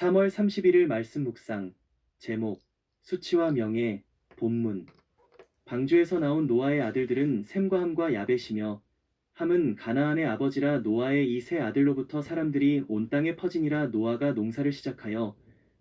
3월 31일 말씀 묵상 제목 수치와 명예 본문. 방주에서 나온 노아의 아들들은 셈과 함과 야벳이며 함은 가나안의 아버지라 노아의 이 세 아들로부터 사람들이 온 땅에 퍼지니라 노아가 농사를 시작하여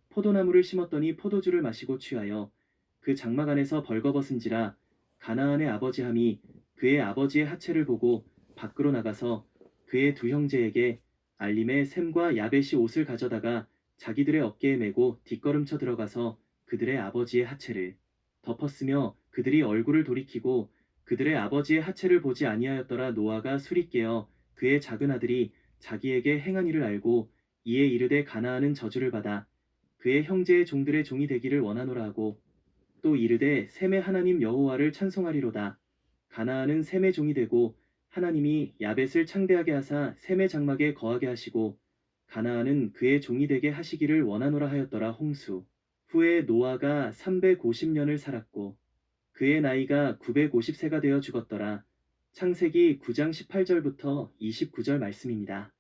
포도나무를 심었더니 포도주를 마시고 취하여 그 장막 안에서 벌거벗은지라 가나안의 아버지 함이 그의 아버지의 하체를 보고 밖으로 나가서 그의 두 형제에게 알림에 셈과 야벳이 옷을 가져다가 자기들의 어깨에 메고 뒷걸음쳐 들어가서 그들의 아버지의 하체를 덮었으며 그들이 얼굴을 돌이키고 그들의 아버지의 하체를 보지 아니하였더라 노아가 술이 깨어 그의 작은 아들이 자기에게 행한 일을 알고 이에 이르되 가나안은 저주를 받아 그의 형제의 종들의 종이 되기를 원하노라 하고 또 이르되 셈의 하나님 여호와를 찬송하리로다. 가나안은 셈의 종이 되고 하나님이 야벳을 창대하게 하사 셈의 장막에 거하게 하시고 가나안은 그의 종이 되게 하시기를 원하노라 하였더라 홍수. 후에 노아가 350년을 살았고 그의 나이가 950세가 되어 죽었더라. 창세기 9장 18절부터 29절 말씀입니다.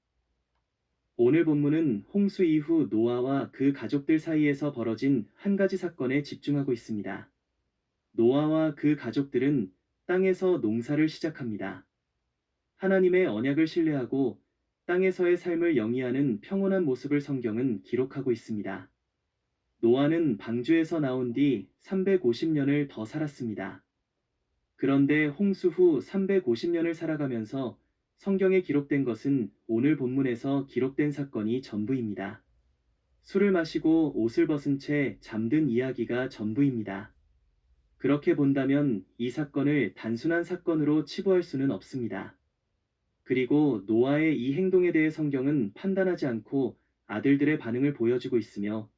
오늘 본문은 홍수 이후 노아와 그 가족들 사이에서 벌어진 한 가지 사건에 집중하고 있습니다. 노아와 그 가족들은 땅에서 농사를 시작합니다. 하나님의 언약을 신뢰하고 땅에서의 삶을 영위하는 평온한 모습을 성경은 기록하고 있습니다. 노아는 방주에서 나온 뒤 350년을 더 살았습니다. 그런데 홍수 후 350년을 살아가면서 성경에 기록된 것은 오늘 본문에서 기록된 사건이 전부입니다. 술을 마시고 옷을 벗은 채 잠든 이야기가 전부입니다. 그렇게 본다면 이 사건을 단순한 사건으로 치부할 수는 없습니다. 그리고 노아의 이 행동에 대해 성경은 판단하지 않고 아들들의 반응을 보여주고 있으며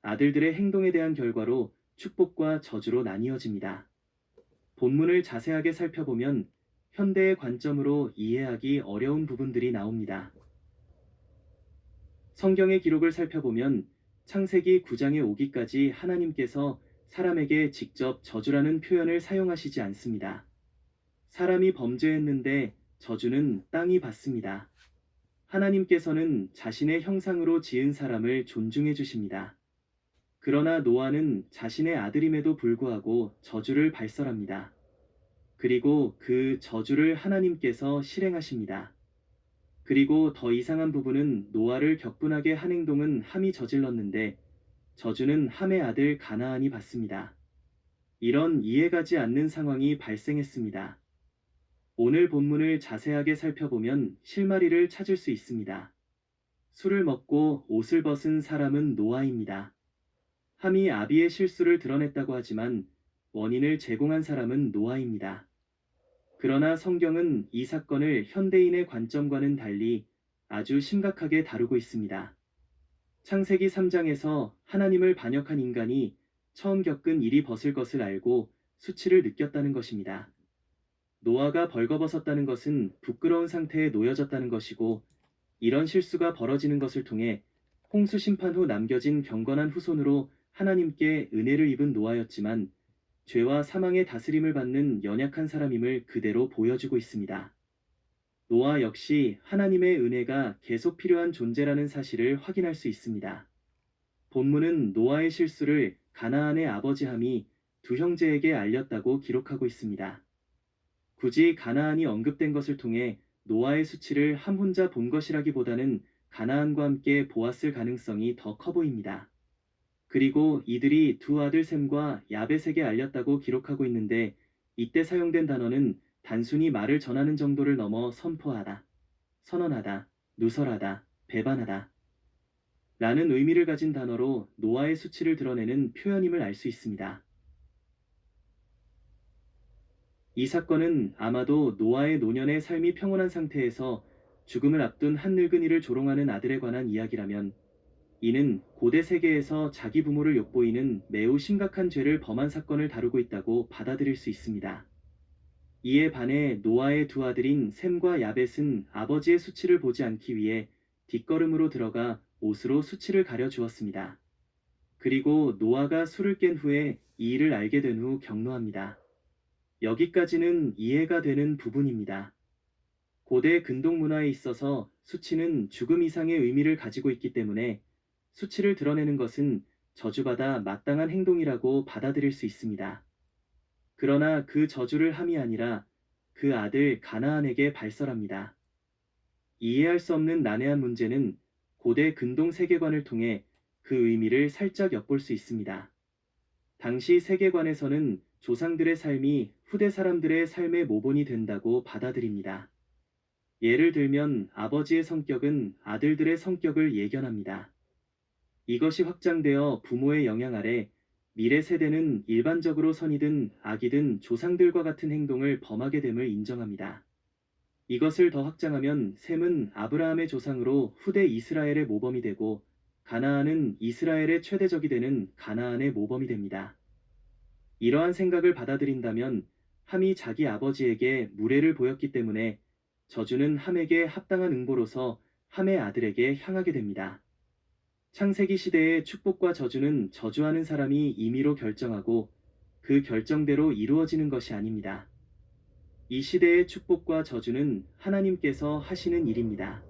아들들의 행동에 대한 결과로 축복과 저주로 나뉘어집니다. 본문을 자세하게 살펴보면 현대의 관점으로 이해하기 어려운 부분들이 나옵니다. 성경의 기록을 살펴보면 창세기 9장에 오기까지 하나님께서 사람에게 직접 저주라는 표현을 사용하시지 않습니다. 사람이 범죄했는데 저주는 땅이 받습니다. 하나님께서는 자신의 형상으로 지은 사람을 존중해 주십니다. 그러나 노아는 자신의 아들임에도 불구하고 저주를 발설합니다. 그리고 그 저주를 하나님께서 실행하십니다. 그리고 더 이상한 부분은 노아를 격분하게 한 행동은 함이 저질렀는데 저주는 함의 아들 가나안이 받습니다. 이런 이해가지 않는 상황이 발생했습니다. 오늘 본문을 자세하게 살펴보면 실마리를 찾을 수 있습니다. 술을 먹고 옷을 벗은 사람은 노아입니다. 함이 아비의 실수를 드러냈다고 하지만 원인을 제공한 사람은 노아입니다. 그러나 성경은 이 사건을 현대인의 관점과는 달리 아주 심각하게 다루고 있습니다. 창세기 3장에서 하나님을 반역한 인간이 처음 겪은 일이 벗을 것을 알고 수치를 느꼈다는 것입니다. 노아가 벌거벗었다는 것은 부끄러운 상태에 놓여졌다는 것이고 이런 실수가 벌어지는 것을 통해 홍수 심판 후 남겨진 경건한 후손으로 하나님께 은혜를 입은 노아였지만 죄와 사망의 다스림을 받는 연약한 사람임을 그대로 보여주고 있습니다. 노아 역시 하나님의 은혜가 계속 필요한 존재라는 사실을 확인할 수 있습니다. 본문은 노아의 실수를 가나안의 아버지 함이 두 형제에게 알렸다고 기록하고 있습니다. 굳이 가나안이 언급된 것을 통해 노아의 수치를 함 혼자 본 것이라기보다는 가나안과 함께 보았을 가능성이 더 커 보입니다. 그리고 이들이 두 아들 셈과 야벳에게 알렸다고 기록하고 있는데 이때 사용된 단어는 단순히 말을 전하는 정도를 넘어 선포하다, 선언하다, 누설하다, 배반하다 라는 의미를 가진 단어로 노아의 수치를 드러내는 표현임을 알 수 있습니다. 이 사건은 아마도 노아의 노년의 삶이 평온한 상태에서 죽음을 앞둔 한 늙은이를 조롱하는 아들에 관한 이야기라면 이는 고대 세계에서 자기 부모를 욕보이는 매우 심각한 죄를 범한 사건을 다루고 있다고 받아들일 수 있습니다. 이에 반해 노아의 두 아들인 셈과 야벳은 아버지의 수치를 보지 않기 위해 뒷걸음으로 들어가 옷으로 수치를 가려 주었습니다. 그리고 노아가 술을 깬 후에 이 일을 알게 된 후 경로합니다. 여기까지는 이해가 되는 부분입니다. 고대 근동 문화에 있어서 수치는 죽음 이상의 의미를 가지고 있기 때문에 수치를 드러내는 것은 저주받아 마땅한 행동이라고 받아들일 수 있습니다. 그러나 그 저주를 함이 아니라 그 아들 가나안에게 발설합니다. 이해할 수 없는 난해한 문제는 고대 근동 세계관을 통해 그 의미를 살짝 엿볼 수 있습니다. 당시 세계관에서는 조상들의 삶이 후대 사람들의 삶의 모본이 된다고 받아들입니다. 예를 들면 아버지의 성격은 아들들의 성격을 예견합니다. 이것이 확장되어 부모의 영향 아래 미래 세대는 일반적으로 선이든 악이든 조상들과 같은 행동을 범하게 됨을 인정합니다. 이것을 더 확장하면 셈은 아브라함의 조상으로 후대 이스라엘의 모범이 되고 가나안은 이스라엘의 최대적이 되는 가나안의 모범이 됩니다. 이러한 생각을 받아들인다면 함이 자기 아버지에게 무례를 보였기 때문에 저주는 함에게 합당한 응보로서 함의 아들에게 향하게 됩니다. 창세기 시대의 축복과 저주는 저주하는 사람이 임의로 결정하고 그 결정대로 이루어지는 것이 아닙니다. 이 시대의 축복과 저주는 하나님께서 하시는 일입니다.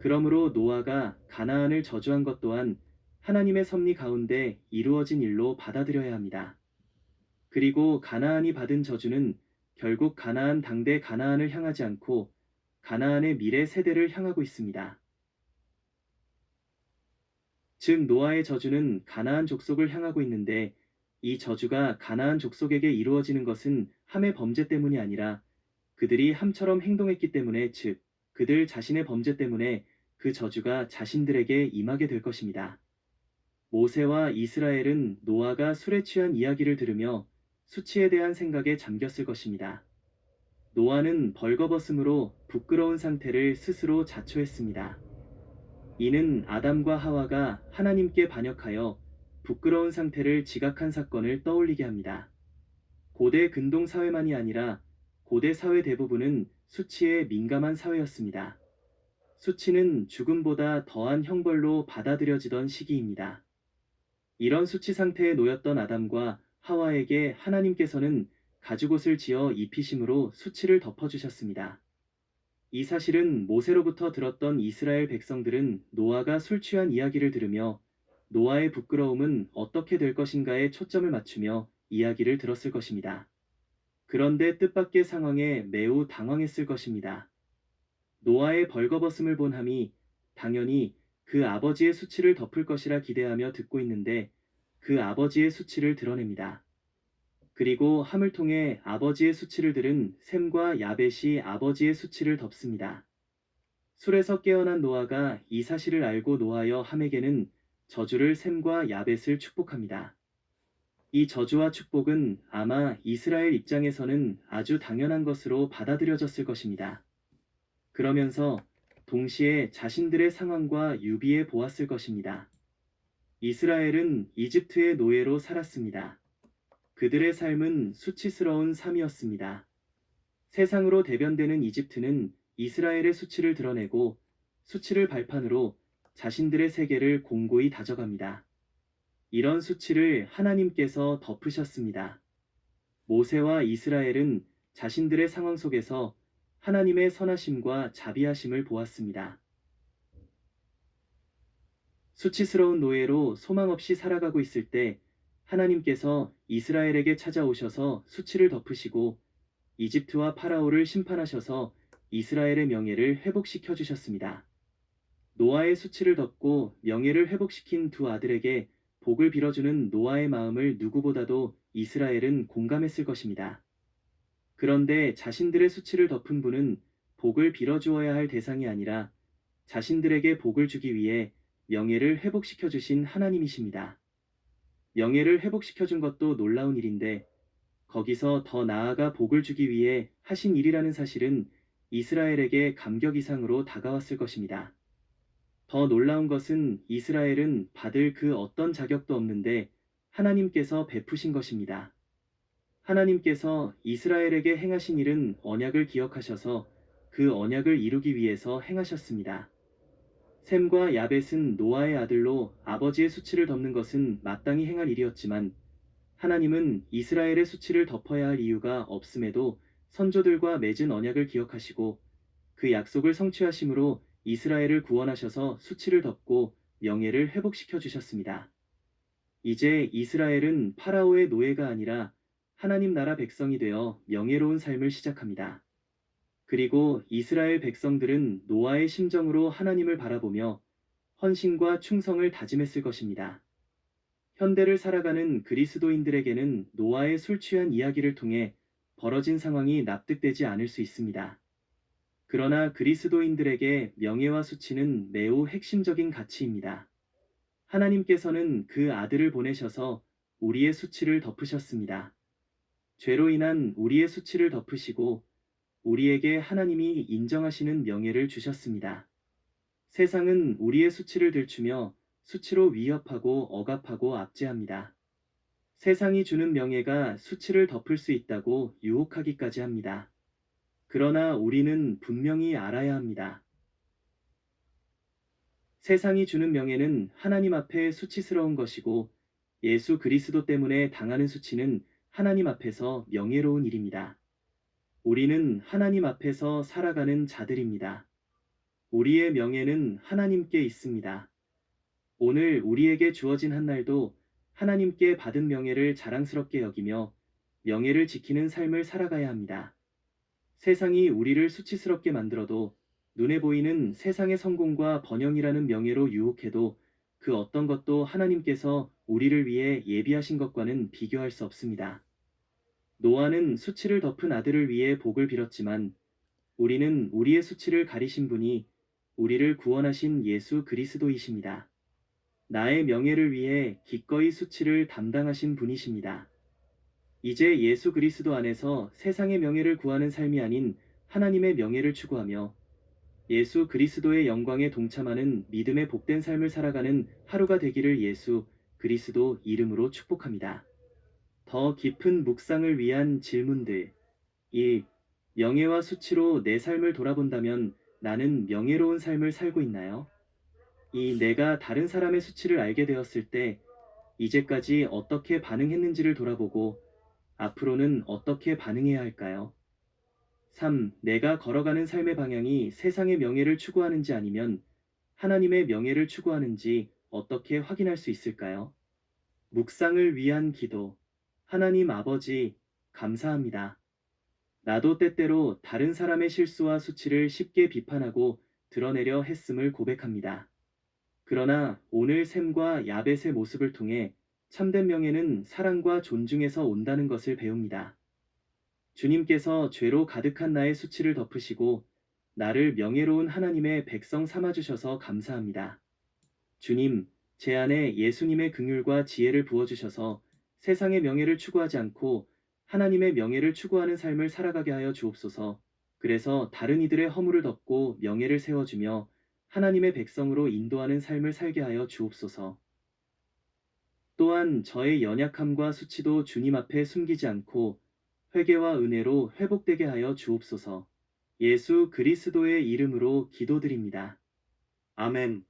그러므로 노아가 가나안을 저주한 것 또한 하나님의 섭리 가운데 이루어진 일로 받아들여야 합니다. 그리고 가나안이 받은 저주는 결국 가나안 당대 가나안을 향하지 않고 가나안의 미래 세대를 향하고 있습니다. 즉 노아의 저주는 가나안 족속을 향하고 있는데 이 저주가 가나안 족속에게 이루어지는 것은 함의 범죄 때문이 아니라 그들이 함처럼 행동했기 때문에 즉 그들 자신의 범죄 때문에 그 저주가 자신들에게 임하게 될 것입니다. 모세와 이스라엘은 노아가 술에 취한 이야기를 들으며 수치에 대한 생각에 잠겼을 것입니다. 노아는 벌거벗음으로 부끄러운 상태를 스스로 자초했습니다. 이는 아담과 하와가 하나님께 반역하여 부끄러운 상태를 지각한 사건을 떠올리게 합니다. 고대 근동 사회만이 아니라 고대 사회 대부분은 수치에 민감한 사회였습니다. 수치는 죽음보다 더한 형벌로 받아들여지던 시기입니다. 이런 수치 상태에 놓였던 아담과 하와에게 하나님께서는 가죽옷을 지어 입히심으로 수치를 덮어주셨습니다. 이 사실은 모세로부터 들었던 이스라엘 백성들은 노아가 술 취한 이야기를 들으며 노아의 부끄러움은 어떻게 될 것인가에 초점을 맞추며 이야기를 들었을 것입니다. 그런데 뜻밖의 상황에 매우 당황했을 것입니다. 노아의 벌거벗음을 본 함이 당연히 그 아버지의 수치를 덮을 것이라 기대하며 듣고 있는데 그 아버지의 수치를 드러냅니다. 그리고 함을 통해 아버지의 수치를 들은 셈과 야벳이 아버지의 수치를 덮습니다. 술에서 깨어난 노아가 이 사실을 알고 노하여 함에게는 저주를 셈과 야벳을 축복합니다. 이 저주와 축복은 아마 이스라엘 입장에서는 아주 당연한 것으로 받아들여졌을 것입니다. 그러면서 동시에 자신들의 상황과 유비해 보았을 것입니다. 이스라엘은 이집트의 노예로 살았습니다. 그들의 삶은 수치스러운 삶이었습니다. 세상으로 대변되는 이집트는 이스라엘의 수치를 드러내고 수치를 발판으로 자신들의 세계를 공고히 다져갑니다. 이런 수치를 하나님께서 덮으셨습니다. 모세와 이스라엘은 자신들의 상황 속에서 하나님의 선하심과 자비하심을 보았습니다. 수치스러운 노예로 소망 없이 살아가고 있을 때 하나님께서 이스라엘에게 찾아오셔서 수치를 덮으시고 이집트와 파라오를 심판하셔서 이스라엘의 명예를 회복시켜 주셨습니다. 노아의 수치를 덮고 명예를 회복시킨 두 아들에게 복을 빌어주는 노아의 마음을 누구보다도 이스라엘은 공감했을 것입니다. 그런데 자신들의 수치를 덮은 분은 복을 빌어주어야 할 대상이 아니라 자신들에게 복을 주기 위해 명예를 회복시켜 주신 하나님이십니다. 명예를 회복시켜 준 것도 놀라운 일인데 거기서 더 나아가 복을 주기 위해 하신 일이라는 사실은 이스라엘에게 감격 이상으로 다가왔을 것입니다. 더 놀라운 것은 이스라엘은 받을 그 어떤 자격도 없는데 하나님께서 베푸신 것입니다. 하나님께서 이스라엘에게 행하신 일은 언약을 기억하셔서 그 언약을 이루기 위해서 행하셨습니다. 셈과 야벳은 노아의 아들로 아버지의 수치를 덮는 것은 마땅히 행할 일이었지만 하나님은 이스라엘의 수치를 덮어야 할 이유가 없음에도 선조들과 맺은 언약을 기억하시고 그 약속을 성취하심으로 이스라엘을 구원하셔서 수치를 덮고 명예를 회복시켜 주셨습니다. 이제 이스라엘은 파라오의 노예가 아니라 하나님 나라 백성이 되어 명예로운 삶을 시작합니다. 그리고 이스라엘 백성들은 노아의 심정으로 하나님을 바라보며 헌신과 충성을 다짐했을 것입니다. 현대를 살아가는 그리스도인들에게는 노아의 술 취한 이야기를 통해 벌어진 상황이 납득되지 않을 수 있습니다. 그러나 그리스도인들에게 명예와 수치는 매우 핵심적인 가치입니다. 하나님께서는 그 아들을 보내셔서 우리의 수치를 덮으셨습니다. 죄로 인한 우리의 수치를 덮으시고 우리에게 하나님이 인정하시는 명예를 주셨습니다. 세상은 우리의 수치를 들추며 수치로 위협하고 억압하고 압제합니다. 세상이 주는 명예가 수치를 덮을 수 있다고 유혹하기까지 합니다. 그러나 우리는 분명히 알아야 합니다. 세상이 주는 명예는 하나님 앞에 수치스러운 것이고 예수 그리스도 때문에 당하는 수치는 하나님 앞에서 명예로운 일입니다. 우리는 하나님 앞에서 살아가는 자들입니다. 우리의 명예는 하나님께 있습니다. 오늘 우리에게 주어진 한 날도 하나님께 받은 명예를 자랑스럽게 여기며 명예를 지키는 삶을 살아가야 합니다. 세상이 우리를 수치스럽게 만들어도 눈에 보이는 세상의 성공과 번영이라는 명예로 유혹해도 그 어떤 것도 하나님께서 우리를 위해 예비하신 것과는 비교할 수 없습니다. 노아는 수치를 덮은 아들을 위해 복을 빌었지만 우리는 우리의 수치를 가리신 분이 우리를 구원하신 예수 그리스도이십니다. 나의 명예를 위해 기꺼이 수치를 담당하신 분이십니다. 이제 예수 그리스도 안에서 세상의 명예를 구하는 삶이 아닌 하나님의 명예를 추구하며 예수 그리스도의 영광에 동참하는 믿음의 복된 삶을 살아가는 하루가 되기를 예수 그리스도 이름으로 축복합니다. 더 깊은 묵상을 위한 질문들 1. 명예와 수치로 내 삶을 돌아본다면 나는 명예로운 삶을 살고 있나요? 2. 내가 다른 사람의 수치를 알게 되었을 때 이제까지 어떻게 반응했는지를 돌아보고 앞으로는 어떻게 반응해야 할까요? 3. 내가 걸어가는 삶의 방향이 세상의 명예를 추구하는지 아니면 하나님의 명예를 추구하는지 어떻게 확인할 수 있을까요? 묵상을 위한 기도. 하나님 아버지, 감사합니다. 나도 때때로 다른 사람의 실수와 수치를 쉽게 비판하고 드러내려 했음을 고백합니다. 그러나 오늘 샘과 야벳의 모습을 통해 참된 명예는 사랑과 존중에서 온다는 것을 배웁니다. 주님께서 죄로 가득한 나의 수치를 덮으시고 나를 명예로운 하나님의 백성 삼아주셔서 감사합니다. 주님, 제 안에 예수님의 긍휼과 지혜를 부어주셔서 세상의 명예를 추구하지 않고 하나님의 명예를 추구하는 삶을 살아가게 하여 주옵소서. 그래서 다른 이들의 허물을 덮고 명예를 세워주며 하나님의 백성으로 인도하는 삶을 살게 하여 주옵소서. 또한 저의 연약함과 수치도 주님 앞에 숨기지 않고 회개와 은혜로 회복되게 하여 주옵소서. 예수 그리스도의 이름으로 기도드립니다. 아멘.